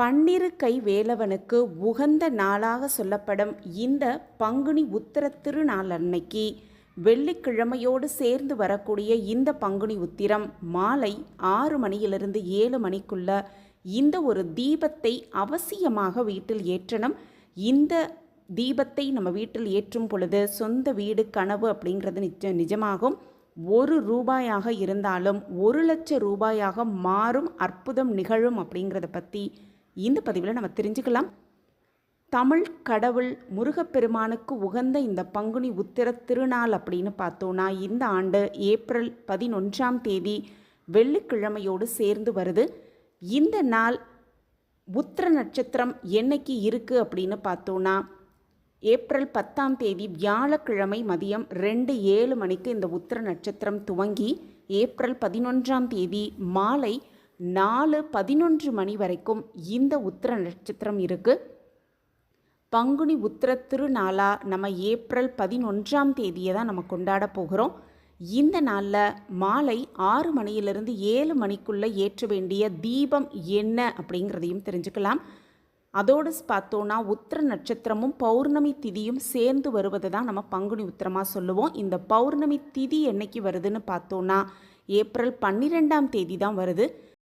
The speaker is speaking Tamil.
பன்னிரு கை வேலவனுக்கு உகந்த நாளாக சொல்லப்படும் இந்த பங்குனி உத்திர திருநாள் அன்னைக்கு வெள்ளிக்கிழமையோடு சேர்ந்து வரக்கூடிய இந்த பங்குனி உத்திரம் மாலை ஆறு மணியிலிருந்து ஏழு மணிக்குள்ள இந்த ஒரு தீபத்தை அவசியமாக வீட்டில் ஏற்றணும். இந்த தீபத்தை நம்ம வீட்டில் ஏற்றும் பொழுது சொந்த வீடு கனவு அப்படிங்கிறது நிஜ நிஜமாகும். ஒரு ரூபாயாக இருந்தாலும் ஒரு லட்சம் ரூபாயாக மாறும் அற்புதம் நிகழும் அப்படிங்கிறத பற்றி இந்த பதிவில் நம்ம தெரிஞ்சுக்கலாம். தமிழ் கடவுள் முருகப்பெருமானுக்கு உகந்த இந்த பங்குனி உத்திர திருநாள் அப்படின்னு பார்த்தோன்னா இந்த ஆண்டு ஏப்ரல் பதினொன்றாம் தேதி வெள்ளிக்கிழமையோடு சேர்ந்து வருது. இந்த நாள் உத்திர நட்சத்திரம் என்னைக்கு இருக்குது அப்படின்னு பார்த்தோன்னா ஏப்ரல் பத்தாம் தேதி வியாழக்கிழமை மதியம் ரெண்டு ஏழு மணிக்கு இந்த உத்திர நட்சத்திரம் துவங்கி ஏப்ரல் பதினொன்றாம் தேதி மாலை நாலு பதினொன்று மணி வரைக்கும் இந்த உத்திர நட்சத்திரம் இருக்குது பங்குனி உத்திர திருநாளா நம்ம ஏப்ரல் பதினொன்றாம் தேதியை தான் நம்ம கொண்டாட போகிறோம். இந்த நாளில் மாலை ஆறு மணியிலிருந்து ஏழு மணிக்குள்ளே ஏற்ற வேண்டிய தீபம் என்ன அப்படிங்கிறதையும் தெரிஞ்சுக்கலாம். அதோடு பார்த்தோன்னா உத்திர நட்சத்திரமும் பௌர்ணமி திதியும் சேர்ந்து வருவதை தான் நம்ம பங்குனி உத்திரமாக சொல்லுவோம். இந்த பௌர்ணமி திதி என்னைக்கு வருதுன்னு பார்த்தோன்னா ஏப்ரல் பன்னிரெண்டாம் தேதி தான் வருது.